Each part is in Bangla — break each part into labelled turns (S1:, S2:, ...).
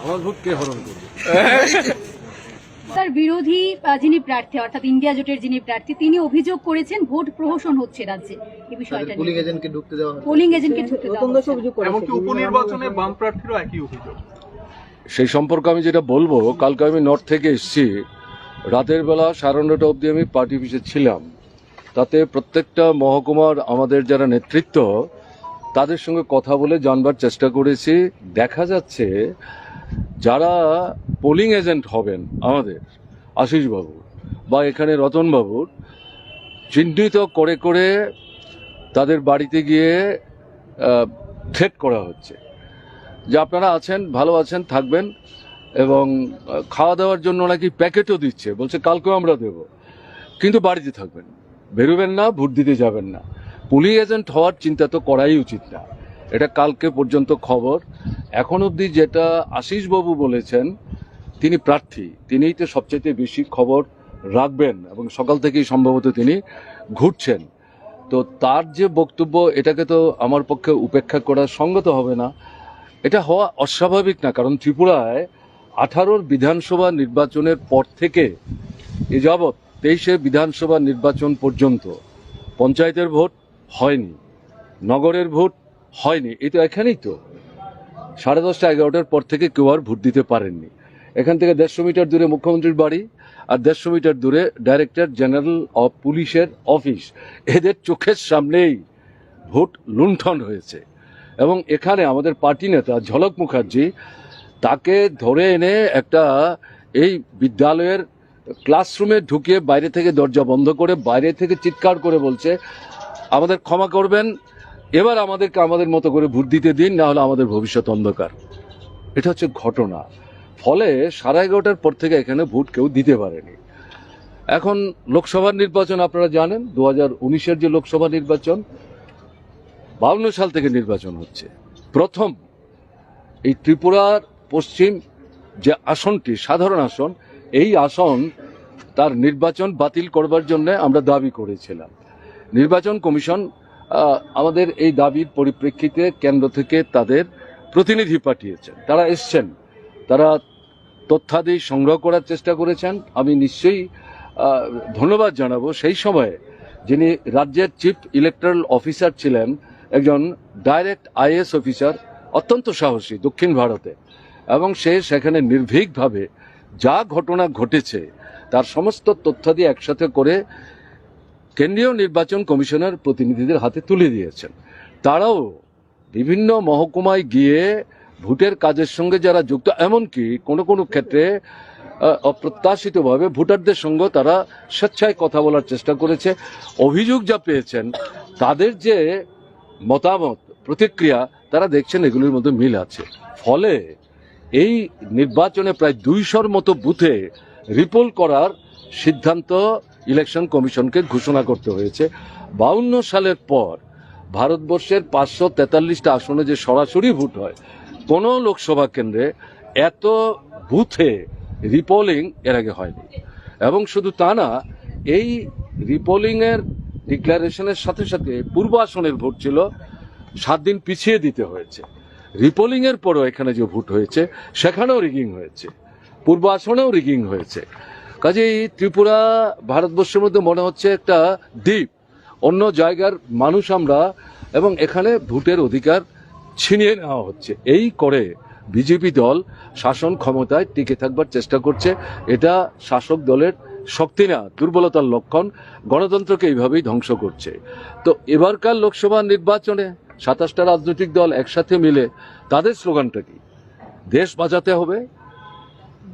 S1: আমার ভোট কে হরণ করবে?
S2: তার বিরোধী যিনি প্রার্থী অর্থাৎ ইন্ডিয়া জোটের যিনি প্রার্থী তিনি অভিযোগ করেছেন ভোট প্রহসন হচ্ছে রাজ্যে। এই বিষয়টা
S3: পুলিং এজেন্টকে ঢুকতে দেওয়া
S2: পোলিং এজেন্টকে ঢুকতে দেওয়া
S4: এমনকি উপনির্বাচনে বাম প্রার্থীরও একই অভিযোগ।
S1: সেই সম্পর্কে আমি যেটা বলব কালকে আমি নর্থ থেকে এসেছি। রাতের বেলা সাড়ে নটা অবধি আমি পার্টি অফিসে ছিলাম। তাতে প্রত্যেকটা মহকুমার আমাদের যারা নেতৃত্ব তাদের সঙ্গে কথা বলে জানবার চেষ্টা করেছি। দেখা যাচ্ছে যারা পোলিং এজেন্ট হবেন আমাদের আশিসবাবু বা এখানে রতনবাবুর চিহ্নিত করে করে তাদের বাড়িতে গিয়ে থ্রেট করা হচ্ছে। যে আপনারা আছেন, ভালো আছেন, থাকবেন এবং খাওয়া দাওয়ার জন্য নাকি প্যাকেটও দিচ্ছে, বলছে কালকেও আমরা দেব। কিন্তু বাড়িতে থাকবেন, বেরোবেন না, ভোট দিতে যাবেন না। পুলিশ এজেন্ট হওয়ার চিন্তা তো করাই উচিত না। এটা কালকে পর্যন্ত খবর। এখন অবধি যেটা আশিসবাবু বলেছেন, তিনি প্রার্থী, তিনিই তো সবচেয়ে বেশি খবর রাখবেন এবং সকাল থেকেই সম্ভবত তিনি ঘুরছেন। তো তার যে বক্তব্য, এটাকে তো আমার পক্ষে উপেক্ষা করা সঙ্গত হবে না। এটা হওয়া অস্বাভাবিক না, কারণ ত্রিপুরায় আঠারোর বিধানসভা নির্বাচনের পর থেকে, এ যাবৎ তেইশে বিধানসভা নির্বাচন পর্যন্ত পঞ্চায়েতের ভোট হয়নি, নগরের ভোট হয়নি, এই তো এখানেই তো। সাড়ে দশটা, এগারোটার পর থেকে কেউ আর ভোট দিতে পারেননি। এখান থেকে দেড়শো মিটার দূরে মুখ্যমন্ত্রীর বাড়ি আর দেড়শো মিটার দূরে ডাইরেক্টর জেনারেল অফ পুলিশের অফিস। এদের চোখের সামনেই ভোট লুণ্ঠন হয়েছে। এবং এখানে আমাদের পার্টি নেতা ঝলক মুখার্জি, তাকে ধরে এনে একটা এই বিদ্যালয়ের ক্লাসরুমে ঢুকিয়ে বাইরে থেকে দরজা বন্ধ করে, বাইরে থেকে চিৎকার করে বলছে, আমাদের ক্ষমা করবেন এবার আমাদেরকে আমাদের মতো করে ভোট দিতে দিন, না হলে আমাদের ভবিষ্যৎ অন্ধকার। এটা হচ্ছে ঘটনা। ফলে সাড়ে এগারোটার পর থেকে এখানে ভোট কেউ দিতে পারেনি। এখন লোকসভার নির্বাচন আপনারা জানেন দু হাজার উনিশের যে লোকসভা নির্বাচন, বাউন্ন সাল থেকে নির্বাচন হচ্ছে। প্রথম এই ত্রিপুরার পশ্চিম যে আসনটি, সাধারণ আসন, এই আসন তার নির্বাচন বাতিল করবার জন্য আমরা দাবি করেছিলাম। নির্বাচন কমিশন আমাদের এই দাবির পরিপ্রেক্ষিতে কেন্দ্র থেকে তাদের প্রতিনিধি পাঠিয়েছেন। তারা এসছেন। তারা তথ্যাদি সংগ্রহ করার চেষ্টা করেছেন। আমি নিশ্চয়ই ধন্যবাদ জানাব। সেই সময়ে যিনি রাজ্যের চিফ ইলেকট্রাল অফিসার ছিলেন, একজন ডাইরেক্ট আইএস অফিসার অত্যন্ত সাহসী দক্ষিণ ভারতে। এবং সে সেখানে নির্ভীকভাবে যা ঘটনা ঘটেছে, তার সমস্ত তথ্যাদি একসাথে করে কেন্দ্রীয় নির্বাচন কমিশনের প্রতিনিধিদের হাতে তুলে দিয়েছেন। তারাও বিভিন্ন মহকুমায় গিয়ে ভোটের কাজের সঙ্গে যারা যুক্ত, এমনকি কোনো কোনো ক্ষেত্রে অপ্রত্যাশিতভাবে ভোটারদের সঙ্গে তারা স্বেচ্ছায় কথা বলার চেষ্টা করেছে। অভিযোগ যা পেয়েছেন, তাদের যে মতামত, প্রতিক্রিয়া, তারা দেখছেন এগুলির মধ্যে মিল আছে। ফলে এই নির্বাচনে প্রায় দুইশোর মতো বুথে রিপোল করার সিদ্ধান্ত ইলেকশন কমিশনকে ঘোষণা করতে হয়েছে। বাউন্ন সালের পর ভারতবর্ষের পাঁচশো তেতাল্লিশটা আসনে যে সরাসরি ভোট হয়, কোনো লোকসভা কেন্দ্রে এত বুথে রিপোলিং এর আগে হয়নি। এবং শুধু তা না, এই রিপোলিংয়ের ডিক্লারেশনের সাথে সাথে পূর্ব আসনের ভোট ছিল, সাত দিন পিছিয়ে দিতে হয়েছে। রিপোলিং এর পরও এখানে যে ভোট হয়েছে, সেখানেও রিগিং হয়েছে। পূর্ব আসনেও রিগিং হয়েছে। কাজেই ত্রিপুরা ভারতবর্ষের মধ্যে মনে হচ্ছে একটা দ্বীপ। অন্য জায়গার মানুষ আমরা এবং এখানে ভোটের অধিকার ছিনিয়ে নেওয়া হচ্ছে। এই করে বিজেপি দল শাসন ক্ষমতায় টিকে থাকবার চেষ্টা করছে। এটা শাসক দলের শক্তি না, দুর্বলতার লক্ষণ। গণতন্ত্রকে এইভাবেই ধ্বংস করছে। তো এবারকার লোকসভা নির্বাচনে সাতাশটা রাজনৈতিক দল একসাথে মিলে তাদের স্লোগানটা কি? দেশ বাঁচাতে হবে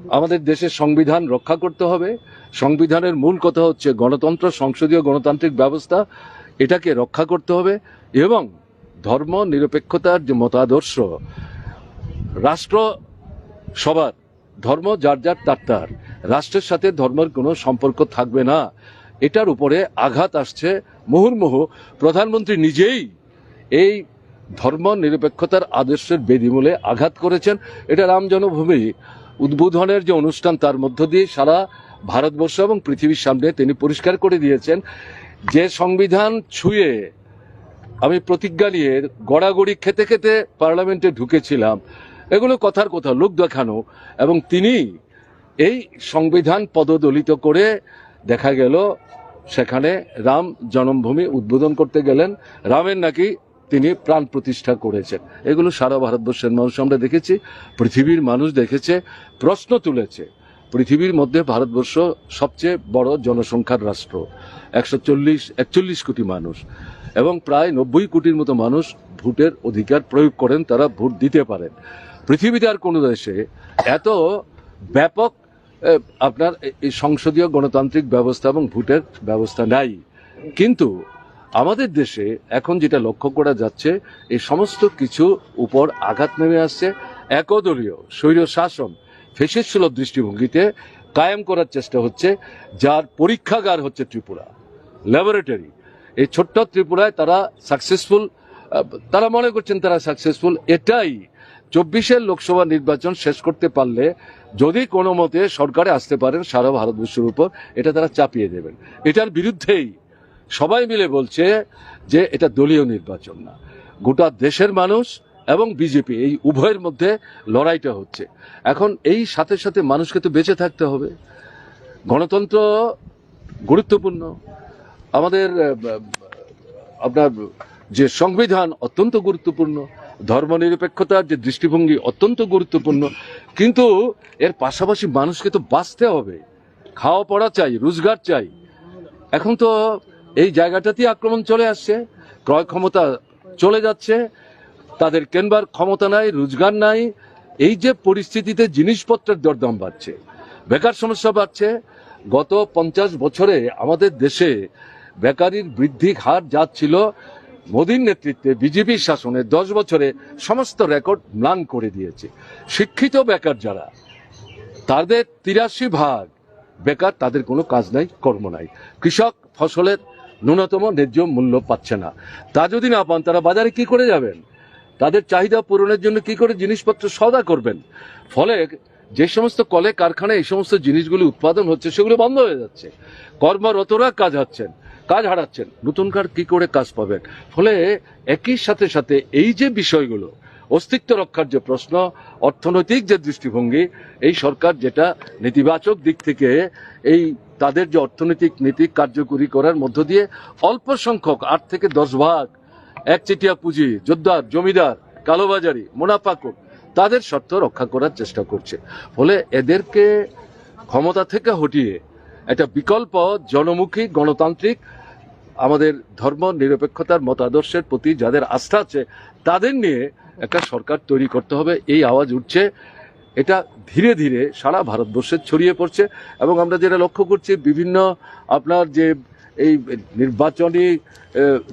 S1: আমাদের দেশের সংবিধান রক্ষা করতে হবে। সংবিধানের মূল কথা হচ্ছে গণতন্ত্র, সংসদীয় গণতান্ত্রিক ব্যবস্থা। এটাকে রক্ষা করতে হবে এবং ধর্ম, নিরপেক্ষতার যে মতাদর্শ রাষ্ট্র সবার, ধর্ম যার যার তার তার। রাষ্ট্রের সাথে ধর্মের কোনো সম্পর্ক থাকবে না। এটার উপরে আঘাত আসছে মুহুর্মুহু। প্রধানমন্ত্রী নিজেই এই ধর্ম, নিরপেক্ষতার আদর্শের বেদিমূলে আঘাত করেছেন। এটা রাম জন্মভূমি উদ্বোধনের যে অনুষ্ঠান, তার মধ্য দিয়ে সারা ভারতবর্ষ এবং পৃথিবীর সামনে তিনি পরিষ্কার করে দিয়েছেন যে সংবিধান ছুঁয়ে আমি প্রতিজ্ঞা নিয়ে গড়াগড়ি খেতে খেতে পার্লামেন্টে ঢুকেছিলাম। এগুলো কথার কথা লোক দেখানো এবং তিনি এই সংবিধান পদদলিত করে দেখা গেল সেখানে রাম জন্মভূমি উদ্বোধন করতে গেলেন। রামের নাকি তিনি প্রাণ প্রতিষ্ঠা করেছেন। এগুলো সারা ভারতবর্ষের মানুষ আমরা দেখেছি, পৃথিবীর মানুষ দেখেছে, প্রশ্ন তুলেছে। পৃথিবীর মধ্যে ভারতবর্ষ সবচেয়ে বড় জনসংখ্যার রাষ্ট্র, একশো চল্লিশ, একচল্লিশ কোটি মানুষ, এবং প্রায় নব্বই কোটির মতো মানুষ ভোটের অধিকার প্রয়োগ করেন, তারা ভোট দিতে পারেন। পৃথিবীতে আর কোনো দেশে এত ব্যাপক আপনার এই সংসদীয় গণতান্ত্রিক ব্যবস্থা এবং ভোটের ব্যবস্থা নাই। কিন্তু আমাদের দেশে এখন যেটা লক্ষ্য করা যাচ্ছে, এই সমস্ত কিছু উপর আঘাত নেমে আসছে। একদলীয় স্বৈর শাসন সুলভ দৃষ্টিভঙ্গিতে কায়েম করার চেষ্টা হচ্ছে, যার পরীক্ষাগার হচ্ছে ত্রিপুরা, ল্যাবরেটরি। এই ছোট্ট ত্রিপুরায় তারা সাকসেসফুল তারা মনে করছেন তারা সাকসেসফুল এটাই চব্বিশের লোকসভা নির্বাচন শেষ করতে পারলে যদি কোনো মতে সরকারে আসতে পারেন সারা ভারতবর্ষের উপর, এটা তারা চাপিয়ে দেবেন। এটার বিরুদ্ধেই সবাই মিলে বলছে যে এটা দলীয় নির্বাচন না। গোটা দেশের মানুষ এবং বিজেপি, এই উভয়ের মধ্যে লড়াইটা হচ্ছে। এখন এই সাথে সাথে মানুষকে তো বেঁচে থাকতে হবে। গণতন্ত্র গুরুত্বপূর্ণ। আমাদের আপনার যে সংবিধান অত্যন্ত গুরুত্বপূর্ণ। ধর্মনিরপেক্ষতার যে দৃষ্টিভঙ্গি অত্যন্ত গুরুত্বপূর্ণ। কিন্তু এর পাশাপাশি মানুষকে তো বাঁচতে হবে। খাওয়া পড়া চাই, রোজগার চাই। এখন তো এই জায়গাটাতেই আক্রমণ চলে আসছে। ক্রয় ক্ষমতা চলে যাচ্ছে। তাদের কেনবার ক্ষমতা নাই, রোজগার নাই, এই যে পরিস্থিতিতে জিনিসপত্রের দরদাম বাড়ছে, বেকার সমস্যা বাড়ছে। গত পঞ্চাশ বছরে আমাদের দেশে বেকারির বৃদ্ধি হার যা ছিল, মোদীর নেতৃত্বে বিজেপির শাসনে দশ বছরে সমস্ত রেকর্ড ম্লান করে দিয়েছে। শিক্ষিত বেকার যারা, তাদের তিরাশি ভাগ বেকার, তাদের কোনো কাজ নাই, কর্ম নাই। কৃষক ফসলের ন্যূনতম ন্যায্য মূল্য পাচ্ছে না। তা যদি না পান, তারা বাজারে কি করে যাবেন? তাদের চাহিদা পূরণের জন্য কি করে জিনিসপত্র সদা করবেন? ফলে যে সমস্ত কলে কারখানায় এই সমস্ত জিনিসগুলি উৎপাদন হচ্ছে, সেগুলো বন্ধ হয়ে যাচ্ছে। কর্মরতরা কাজ হাচ্ছেন কাজ হারাচ্ছেন। নতুন কার কি করে কাজ পাবেন? ফলে একই সাথে সাথে এই যে বিষয়গুলো অস্তিত্ব রক্ষার যে প্রশ্ন, অর্থনৈতিক যে দৃষ্টিভঙ্গি, এই সরকার যেটা নেতিবাচক দিক থেকে এই তাদের যে অর্থনৈতিক নীতি কার্যকরী করার মধ্য দিয়ে অল্প সংখ্যক, আট থেকে দশ ভাগ, একচেটিয়া পুঁজি যোদ্ধার জমিদার, কালোবাজারি মুনাফাকুর তাদের স্বার্থ রক্ষা করার চেষ্টা করছে। ফলে এদেরকে ক্ষমতা থেকে হটিয়ে একটা বিকল্প জনমুখী গণতান্ত্রিক আমাদের ধর্ম নিরপেক্ষতার মতাদর্শের প্রতি যাদের আস্থা আছে, তাদের নিয়ে একটা সরকার তৈরি করতে হবে। এই আওয়াজ উঠছে। এটা ধীরে ধীরে সারা ভারতবর্ষে ছড়িয়ে পড়ছে এবং আমরা যেটা লক্ষ্য করছি, বিভিন্ন আপনার যে এই নির্বাচনী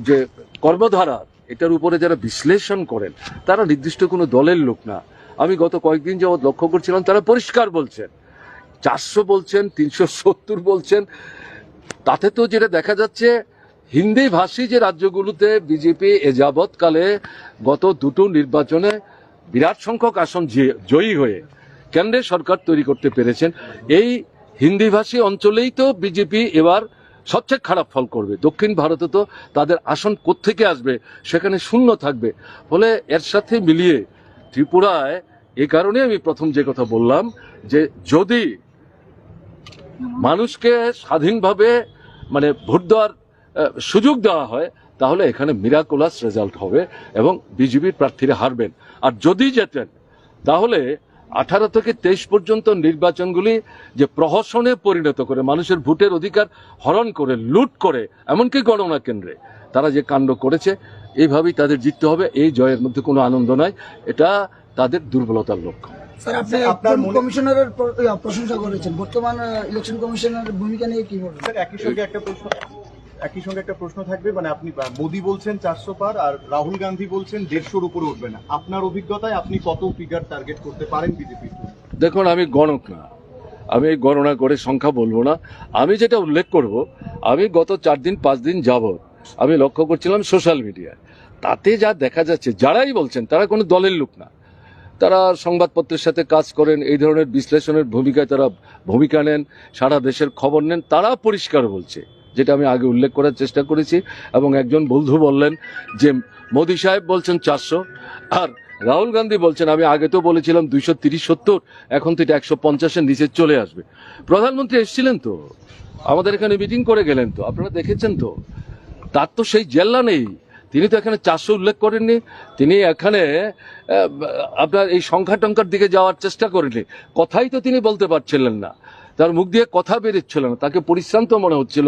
S1: যে কর্মধারা, এটার উপরে যারা বিশ্লেষণ করেন, তারা নির্দিষ্ট কোনো দলের লোক না। আমি গত কয়েকদিন যাবৎ লক্ষ্য করছিলাম, তারা পরিষ্কার বলছেন। চারশো বলছেন, তিনশো সত্তর বলছেন। তাতে তো যেটা দেখা যাচ্ছে হিন্দি ভাষী যে রাজ্যগুলোতে বিজেপি এ যাবৎকালে গত দুটো নির্বাচনে বিরাট সংখ্যক আসন জয়ী হয়ে কেন্দ্রে সরকার তৈরি করতে পেরেছেন, এই হিন্দিভাষী অঞ্চলেই তো বিজেপি এবার সবচেয়ে খারাপ ফল করবে। দক্ষিণ ভারতে তো তাদের আসন কোত্থেকে আসবে সেখানে শূন্য থাকবে। ফলে এর সাথে মিলিয়ে ত্রিপুরায় এ কারণে আমি প্রথম যে কথা বললাম যে যদি মানুষকে স্বাধীনভাবে মানে ভোট দেওয়ার সুযোগ দেওয়া হয় তাহলে এখানে মিরাকুলাস রেজাল্ট হবে এবং বিজেপির প্রার্থীরা হারবেন। আর যদি যেতেন তাহলে আঠারো থেকে তেইশ পর্যন্ত নির্বাচনগুলি যে প্রহসনে পরিণত করে মানুষের ভোটের অধিকার হরণ করে লুট করে এমনকি গণনা কেন্দ্রে তারা যে কাণ্ড করেছে এইভাবেই তাদের জিততে হবে এই জয়ের মধ্যে কোনো আনন্দ নাই এটা তাদের দুর্বলতার লক্ষণ।
S3: স্যার আপনি
S5: আপনার
S3: কমিশনারের প্রশংসা করেছেন? বর্তমান ইলেকশন কমিশনের ভূমিকা নিয়ে কি বলবেন?
S5: স্যার একই সঙ্গে একটা প্রশ্ন একই সঙ্গে একটা প্রশ্ন থাকবে মানে আপনি মোদি বলছেন চারশো পার আর রাহুল গান্ধী বলছেন দেড়শোর উপরে উঠবে না। আপনার অভিজ্ঞতায় আপনি কত ফিগার টার্গেট করতে পারেন বিজেপি
S1: দেখুন, আমি গণক না। আমি এই গণনা করে সংখ্যা বলব না। আমি যেটা উল্লেখ করব, আমি গত চার দিন, পাঁচ দিন যাবৎ আমি লক্ষ্য করছিলাম সোশ্যাল মিডিয়ায় তাতে যা দেখা যাচ্ছে, যারাই বলছেন, তারা কোনো দলের লোক না। তারা সংবাদপত্রের সাথে কাজ করেন, এই ধরনের বিশ্লেষণের ভূমিকায় তারা ভূমিকা নেন, সারা দেশের খবর নেন, তারা পরিষ্কার বলছে। যেটা আমি আগে উল্লেখ করার চেষ্টা করেছি, এবং একজন বন্ধু বললেন যে, মোদী সাহেব বলছেন চারশো, আর রাহুল গান্ধী বলছেন, আমি আগে তো বলেছিলাম দুইশো তিরিশ সত্তর, এখন তো এটা একশো পঞ্চাশের নিচে চলে আসবে। প্রধানমন্ত্রী এসেছিলেন তো? আমাদের এখানে মিটিং করে গেলেন তো? আপনারা দেখেছেন তো? তার তো সেই জেল্লা নেই। তিনি তো এখানে চারশো উল্লেখ করেননি। তিনি এখানে আপনার এই সংখ্যা টঙ্কার দিকে যাওয়ার চেষ্টা করেননি। কথাই তো তিনি বলতে পারছিলেন না। তার মুখ দিয়ে কথা বেরোচ্ছিল না, তাকে পরিশ্রান্ত মনে হচ্ছিল,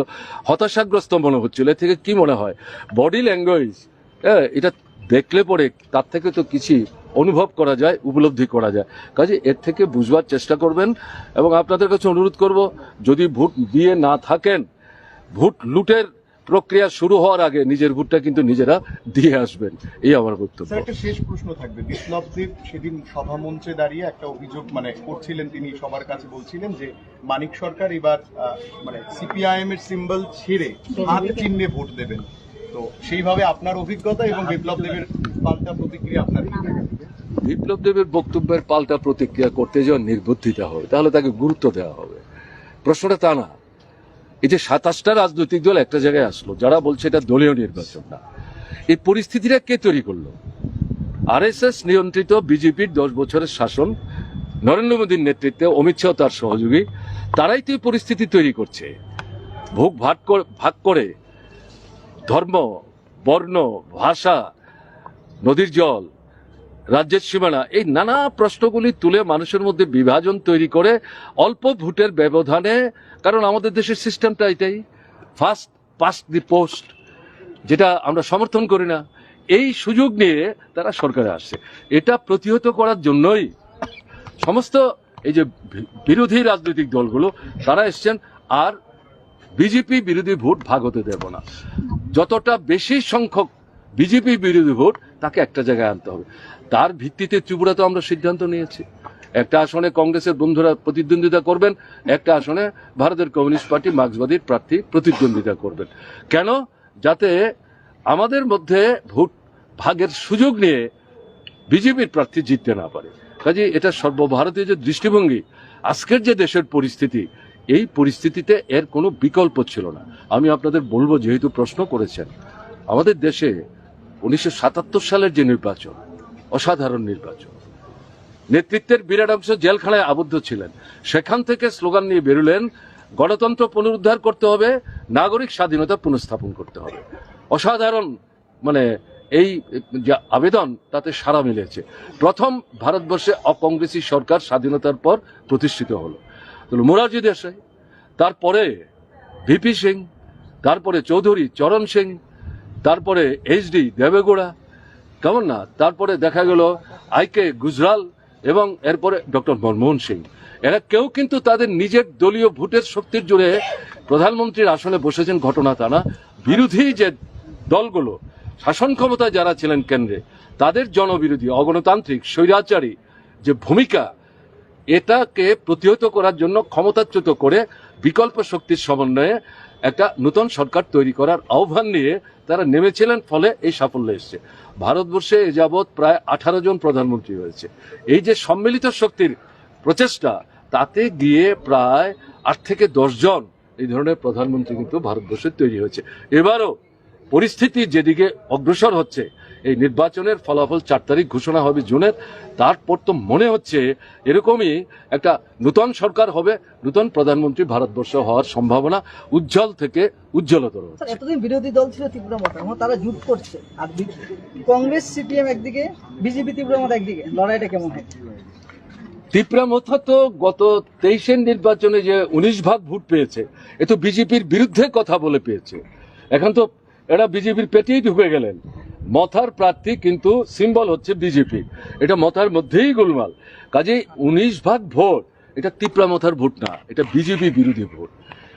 S1: হতাশাগ্রস্ত মনে হচ্ছিল। এ থেকে কি মনে হয়? বডি ল্যাঙ্গুয়েজ হ্যাঁ এটা দেখলে পরে তার থেকে তো কিছু অনুভব করা যায়, উপলব্ধি করা যায়। কাজে এর থেকে বুঝবার চেষ্টা করবেন এবং আপনাদের কাছে অনুরোধ করব, যদি ভোট দিয়ে না থাকেন ভোট লুটের প্রক্রিয়া শুরু হওয়ার আগে নিজের ভোটটা কিন্তু নিজেরা দিয়ে আসবেন। এই আমার বক্তব্য।
S5: একটা শেষ প্রশ্ন থাকবে। বিপ্লব দেব সেদিন সভা মঞ্চে দাঁড়িয়ে একটা অভিযোগ মানে করছিলেন তিনি সবার কাছে বলছিলেন যে মানিক সরকার এবার মানে সিপিআইএম এর সিম্বল ছেড়ে হাত চিহ্নে ভোট দেবেন। তো সেইভাবে আপনার অভিজ্ঞতা এবং বিপ্লব দেবের পাল্টা প্রতিক্রিয়া আপনার?
S1: বিপ্লব দেবের বক্তব্যের পাল্টা প্রতিক্রিয়া করতে যাওয়া নির্বুদ্ধিতা হবে তাহলে তাকে গুরুত্ব দেওয়া হবে। প্রশ্নটা তা না। এই যে সাতাশটা রাজনৈতিক দল একটা জায়গায় আসলো, যারা বলছে এটা দলীয় নির্বাচন না। এই পরিস্থিতিটা কে তৈরি করল? আরএসএস নিয়ন্ত্রিত বিজেপির দশ বছরের শাসন, নরেন্দ্র মোদীর নেতৃত্বে অমিত শাহ তার সহযোগী, তারাই তো এই পরিস্থিতি তৈরি করছে। ভোগ ভাগ ভাগ করে ধর্ম, বর্ণ, ভাষা, নদীর জল রাজ্যের সীমানা। এই নানা প্রশ্নগুলি তুলে মানুষের মধ্যে বিভাজন তৈরি করে অল্প ভোটের ব্যবধানে, কারণ আমাদের দেশের সিস্টেমটা এটাই। ফার্স্ট পাস্ট দি পোস্ট যেটা আমরা সমর্থন করি না। এই সুযোগ নিয়ে তারা সরকারে আসছে। এটা প্রতিহত করার জন্যই সমস্ত এই যে বিরোধী রাজনৈতিক দলগুলো, তারা এসছেন। আর বিজেপি বিরোধী ভোট ভাগ হতে দেব না। যতটা বেশি সংখ্যক বিজেপি বিরোধী ভোট, তাকে একটা জায়গায় আনতে হবে। তার ভিত্তিতে ত্রিপুরা তো আমরা সিদ্ধান্ত নিয়েছি। একটা আসনে কংগ্রেসের বন্ধুরা প্রতিদ্বন্দ্বিতা করবেন, একটা আসনে ভারতের কমিউনিস্ট পার্টি মার্ক্সবাদীর প্রার্থী প্রতিদ্বন্দ্বিতা করবেন। কেন? যাতে আমাদের মধ্যে ভোট ভাগের সুযোগ নিয়ে বিজেপির প্রার্থী জিততে না পারে। কাজে এটা সর্বভারতীয় যে দৃষ্টিভঙ্গি, আজকের যে দেশের পরিস্থিতি, এই পরিস্থিতিতে এর কোনো বিকল্প ছিল না। আমি আপনাদের বলব, যেহেতু প্রশ্ন করেছেন, আমাদের দেশে উনিশশো সাতাত্তর সালের যে নির্বাচন অসাধারণ নির্বাচন। নেতৃত্বের বিরাট অংশ জেলখানায় আবদ্ধ ছিলেন। সেখান থেকে স্লোগান নিয়ে বেরোলেন, গণতন্ত্র পুনরুদ্ধার করতে হবে, নাগরিক স্বাধীনতা পুনঃস্থাপন করতে হবে। অসাধারণ মানে এই যে আবেদন, তাতে সারা মিলেছে। প্রথম ভারতবর্ষে অকংগ্রেসি সরকার স্বাধীনতার পর প্রতিষ্ঠিত হলো। মোরারজি দেশাই, তারপরে ভিপি সিং, তারপরে চৌধুরী চরণ সিং, তারপরে এইচডি দেবেগৌড়া কেমন না? তারপরে দেখা গেল আইকে গুজরাল এবং এরপরে ডক্টর মনমোহন সিং। এরা কেউ কিন্তু তাদের নিজের দলীয় ভোটের শক্তির জোরে প্রধানমন্ত্রীর আসনে বসেছেন, ঘটনা তা না। বিরোধী যে দলগুলো, শাসন ক্ষমতায় যারা ছিলেন কেন্দ্রে, তাদের জনবিরোধী, অগণতান্ত্রিক, স্বৈরাচারী যে ভূমিকা, এটাকে প্রতিহত করার জন্য ক্ষমতাচ্যুত করে বিকল্প শক্তির সমন্বয়ে একটা নতুন সরকার তৈরি করার আহ্বান নিয়ে তারা নেমেছিলেন, ফলে এই সাফল্য এসছে। ভারতবর্ষে এ যাবৎ প্রায় আঠারো জন প্রধানমন্ত্রী হয়েছে এই যে সম্মিলিত শক্তির প্রচেষ্টা, তাতে গিয়ে প্রায় আট থেকে জন এই ধরনের প্রধানমন্ত্রী কিন্তু ভারতবর্ষে তৈরি হয়েছে। এবারও পরিস্থিতি যেদিকে অগ্রসর হচ্ছে এই নির্বাচনের ফলাফল চার তারিখ ঘোষণা হবে জুনের। তারপর তো মনে হচ্ছে এরকমই একটা নূতন সরকার হবে নূতন প্রধানমন্ত্রী ভারতবর্ষ হওয়ার সম্ভাবনা উজ্জ্বল থেকে উজ্জ্বলতর
S3: এতদিন বিরোধী দল ছিল ত্রিপুরা মত এখন তারা জুট করছে। আর কংগ্রেস সিপিএম একদিকে বিজেপি ত্রিপুরা মত একদিকে। লড়াইটা কেমন হয়?
S1: ত্রিপুরা মথা তো গত তেইশের নির্বাচনে যে উনিশ ভাগ ভোট পেয়েছে এ তো বিজেপির বিরুদ্ধে কথা বলে পেয়েছে। এখন তো এরা বিজেপির পেটেই ঢুকে গেলেন। মথার প্রার্থী কিন্তু সিম্বল হচ্ছে বিজেপি এটা মথার মধ্যেই গোলমাল। কাজে উনিশ ভাগ ভোট, এটা তিপ্রা মথার ভোট না, এটা বিজেপি বিরোধী ভোট।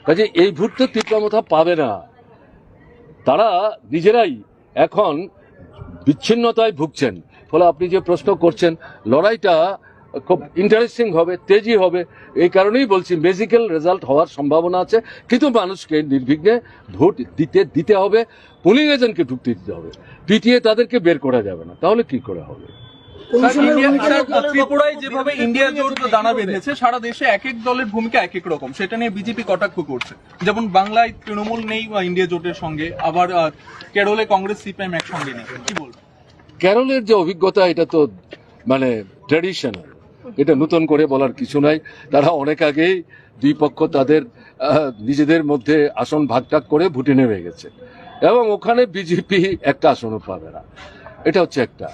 S1: কাজে এই ভোট তো তিপ্রা মথা পাবে না। তারা নিজেরাই এখন বিচ্ছিন্নতায় ভুগছেন। ফলে আপনি যে প্রশ্ন করছেন, লড়াইটা খুব ইন্টারেস্টিং হবে তেজি হবে। এই কারণেই বলছি ম্যাজিক্যাল রেজাল্ট হওয়ার সম্ভাবনা আছে। কিন্তু মানুষকে নির্বিঘ্নে ভোট দিতে দিতে হবে পুলিং এজেন্টকে ঢুকতে দিতে হবে। পিটিয়ে তাদেরকে বের করা যাবে না তাহলে কি করে হবে?
S4: স্যার, ইন্ডিয়া- স্যার, ত্রিপুরায় যেভাবে ইন্ডিয়া জোট দানা বেঁধেছে সারা দেশে এক এক দলের ভূমিকা এক এক রকম। সেটা নিয়ে বিজেপি কটাক্ষ করছে। যেমন বাংলায় তৃণমূল নেই বা ইন্ডিয়া জোটের সঙ্গে আবার আহ, কেরলে কংগ্রেস সিপিএম একসঙ্গে নেই। কি বলবেন?
S1: ক্যারলের যে অভিজ্ঞতা এটা তো মানে ট্র্যাডিশনাল এটা নতুন করে বলার কিছু নাই। তারা অনেক আগেই দুই পক্ষ তাদের নিজেদের মধ্যে আসন ভাগটাগ করে ভুটে নেমে গেছে। এবং ওখানে বিজেপি একটা আসনও পাবে না। এটা হচ্ছে একটা।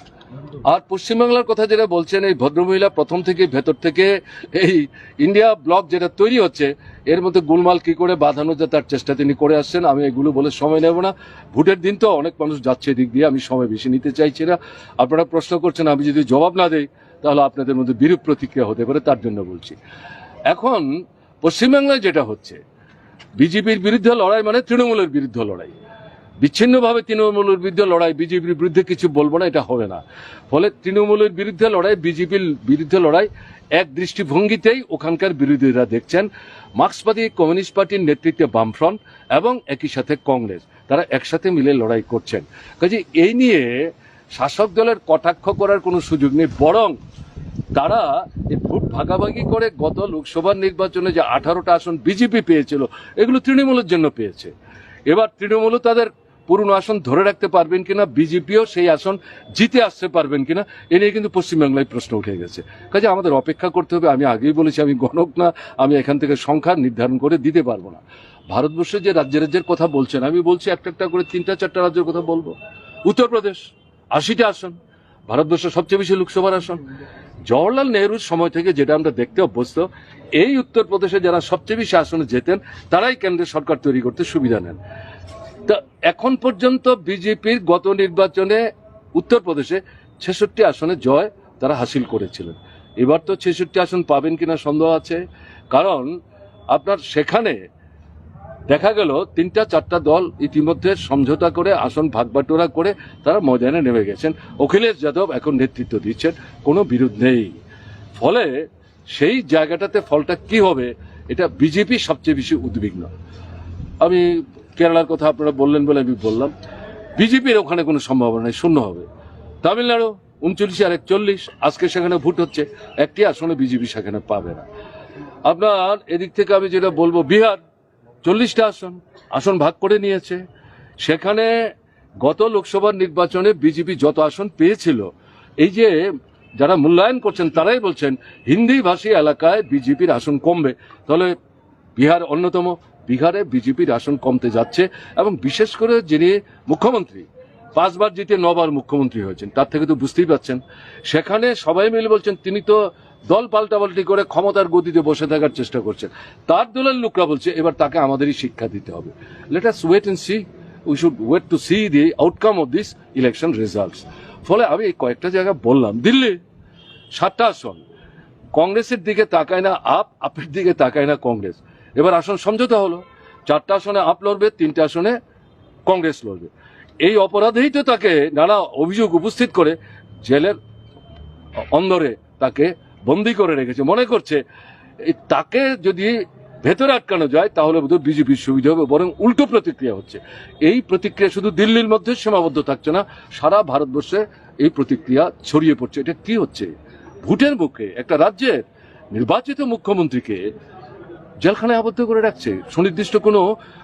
S1: আর পশ্চিমবাংলার কথা যেটা বলছেন, এই ভদ্রমহিলা প্রথম থেকে ভেতর থেকে এই ইন্ডিয়া ব্লক যেটা তৈরি হচ্ছে, এর মধ্যে গুলমাল কি করে বাঁধানো যায় তার চেষ্টা তিনি করে আসছেন। আমি এগুলো বলে সময় নেব না। ভোটের দিন তো অনেক মানুষ যাচ্ছে এদিক দিয়ে, আমি সময় বেশি নিতে চাইছি না। আপনারা প্রশ্ন করছেন, আমি যদি জবাব না দেই তাহলে আপনাদের মধ্যে বিরূপ প্রতিক্রিয়া হতে পারে, তার জন্য বলছি। এখন, পশ্চিমবাংলায় যেটা হচ্ছে, বিজেপির বিরুদ্ধে লড়াই মানে তৃণমূলের বিরুদ্ধে লড়াই। বিচ্ছিন্নভাবে তৃণমূলের বিরুদ্ধে লড়াই, বিজেপির বিরুদ্ধে কিছু বলব না, এটা হবে না। ফলে তৃণমূলের বিরুদ্ধে লড়াই, বিজেপির বিরুদ্ধে লড়াই, এক দৃষ্টিভঙ্গিতেই ওখানকার বিরোধীরা দেখছেন, মার্ক্সবাদী কমিউনিস্ট পার্টির নেতৃত্বে বামফ্রন্ট এবং একই সাথে কংগ্রেস, তারা একসাথে মিলে লড়াই করছেন। কাজে এই নিয়ে শাসক দলের কটাক্ষ করার কোনো সুযোগ নেই, বরং তারা এই ভোট ভাগাভাগি করে গত লোকসভা নির্বাচনে যে আঠারোটা আসন বিজেপি পেয়েছিল, এগুলো তৃণমূলের জন্য পেয়েছে। এবার তৃণমূলও তাদের পুরনো আসন ধরে রাখতে পারবেন কিনা, বিজেপিও সেই আসন জিতে আসতে পারবেন কিনা, এ নিয়ে কিন্তু পশ্চিমবাংলায় প্রশ্ন উঠে গেছে। কাজে আমাদের অপেক্ষা করতে হবে, আমি আগেই বলেছি, আমি গণক না, আমি এখান থেকে সংখ্যা নির্ধারণ করে দিতে পারব না। ভারতবর্ষে যে রাজ্য রাজ্যের কথা বলছেন, আমি বলছি একটা একটা করে তিনটা, চারটা রাজ্যের কথা বলব। উত্তরপ্রদেশ আশিটা আসন, ভারতবর্ষের সবচেয়ে বেশি লোকসভার আসন। জওয়াহরলাল নেহরুর সময় থেকে যেটা আমরা দেখতে অভ্যস্ত, এই উত্তরপ্রদেশে যারা সবচেয়ে বেশি আসনে যেতেন তারাই কেন্দ্রের সরকার তৈরি করতে সুবিধা নেন। তা এখন পর্যন্ত বিজেপির গত নির্বাচনে উত্তরপ্রদেশে ছেষট্টি আসনে জয় তারা হাসিল করেছিলেন। এবার তো ছেষট্টি আসন পাবেন কিনা সন্দেহ আছে, কারণ আপনার সেখানে দেখা গেল তিনটা, চারটা দল ইতিমধ্যে সমঝোতা করে, আসন ভাগবাটোরা করে তারা ময়দানে নেমে গেছেন। অখিলেশ যাদব এখন নেতৃত্ব দিচ্ছেন, কোনো বিরোধ নেই। ফলে সেই জায়গাটাতে ফলটা কি হবে, এটা বিজেপি সবচেয়ে বেশি উদ্বিগ্ন। আমি কেরালার কথা আপনারা বললেন বলে আমি বললাম। বিজেপির ওখানে কোনো সম্ভাবনা নেই, শূন্য হবে। তামিলনাড়ু, উনচল্লিশ আর একচল্লিশ, আজকে সেখানে ভোট হচ্ছে, একটি আসনে বিজেপি সেখানে পাবে না। আপনার এদিক থেকে আমি যেটা বলব, বিহার চল্লিশটা আসন আসন ভাগ করে নিয়েছে। সেখানে গত লোকসভার নির্বাচনে বিজেপি যত আসন পেয়েছিল, এই যে যারা মূল্যায়ন করছেন, তারাই বলছেন, হিন্দি ভাষী এলাকায় বিজেপির আসন কমবে। তাহলে বিহার অন্যতম, বিহারে বিজেপির আসন কমতে যাচ্ছে, এবং বিশেষ করে যিনি মুখ্যমন্ত্রী, পাঁচবার জিতে নবার মুখ্যমন্ত্রী হয়েছেন, তার থেকে তো বুঝতেই পাচ্ছেন সেখানে সবাই মিলে বলছেন, তিনি তো দল পাল্টাপাল্টি করে ক্ষমতার গতিতে বসে থাকার চেষ্টা করছেন তার দলের লোকরা বলছে, এবার তাকে আমাদেরই শিক্ষা দিতে হবে। Let us wait and see we should wait to see the outcome of this election results ফলে আমি এই কয়েকটা জায়গা বললাম, দিল্লি, সাতটা আসন। কংগ্রেসের দিকে তাকায় না আপ, আপের দিকে তাকায় না কংগ্রেস। এবার আসন সমঝোতা হলো। চারটা আসনে আপ লড়বে, তিনটে আসনে কংগ্রেস লড়বে। এই অপরাধেই তো তাকে নানা অভিযোগ উপস্থিত করে জেলের অন্দরে তাকে বন্দি করে রেখেছে, মনে করছে তাকে যদি ভেতরে আটকানো যায়, তাহলে বোধহয় বিজেপির সুবিধা হবে, বরং উল্টো প্রতিক্রিয়া হচ্ছে। এই প্রতিক্রিয়া শুধু দিল্লির মধ্যে সীমাবদ্ধ থাকছে না, সারা ভারতবর্ষে এই প্রতিক্রিয়া ছড়িয়ে পড়ছে। এটা কি হচ্ছে? ভোটের মুখে একটা রাজ্যের নির্বাচিত মুখ্যমন্ত্রীকে জেলখানায় আবদ্ধ করে রাখছে। সুনির্দিষ্ট কোনো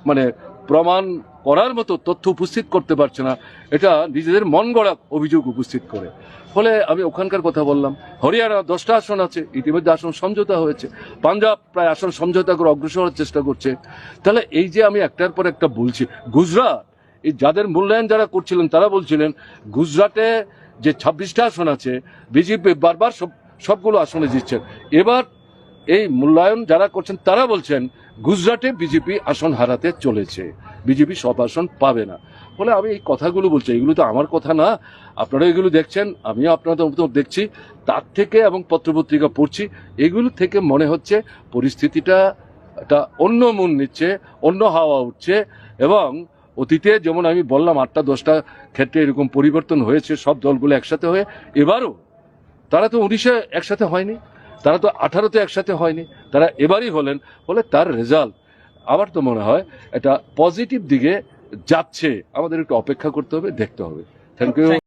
S1: মানে প্রমাণ করার মতো তথ্য উপস্থিত করতে পারছে না। এটা নিজেদের মন গড়া অভিযোগ উপস্থিত করে। ফলে আমি ওখানকার কথা বললাম। হরিয়ানা দশটা আসন আছে, ইতিমধ্যে আসন সমঝোতা হয়েছে। পাঞ্জাব প্রায় আসন সমঝোতা করে অগ্রসর হওয়ার চেষ্টা করছে। তাহলে এই যে আমি একটার পর একটা বলছি, গুজরাট, এই যাদের মূল্যায়ন যারা করছিলেন, তারা বলছিলেন, গুজরাটে যে ছাব্বিশটা আসন আছে, বিজেপি বারবার সব সবগুলো আসনে জিতছেন। এবার এই মূল্যায়ন যারা করছেন, তারা বলছেন, গুজরাটে বিজেপি আসন হারাতে চলেছে। বিজেপি সব আসন পাবে না। ফলে আমি এই কথাগুলো বলছি, এগুলো তো আমার কথা না। আপনারা এগুলো দেখছেন, আমিও আপনাদের মতো দেখছি, তার থেকে এবং পত্রপত্রিকা পড়ছি। এগুলো থেকে মনে হচ্ছে পরিস্থিতিটা একটা অন্য মন নিচ্ছে, অন্য হাওয়া উঠছে এবং অতীতে যেমন আমি বললাম, আটটা, দশটা ক্ষেত্রে এরকম পরিবর্তন হয়েছে, সব দলগুলো একসাথে হয়ে। এবারও তারা তো উনিশে একসাথে হয়নি। তারা তো আঠারোতে একসাথে হয়নি, তারা এবারই হলেন বলে তার রেজাল্ট আমার তো মনে হয় এটা পজিটিভ দিকে যাচ্ছে। আমাদের একটু অপেক্ষা করতে হবে, দেখতে হবে। Thank you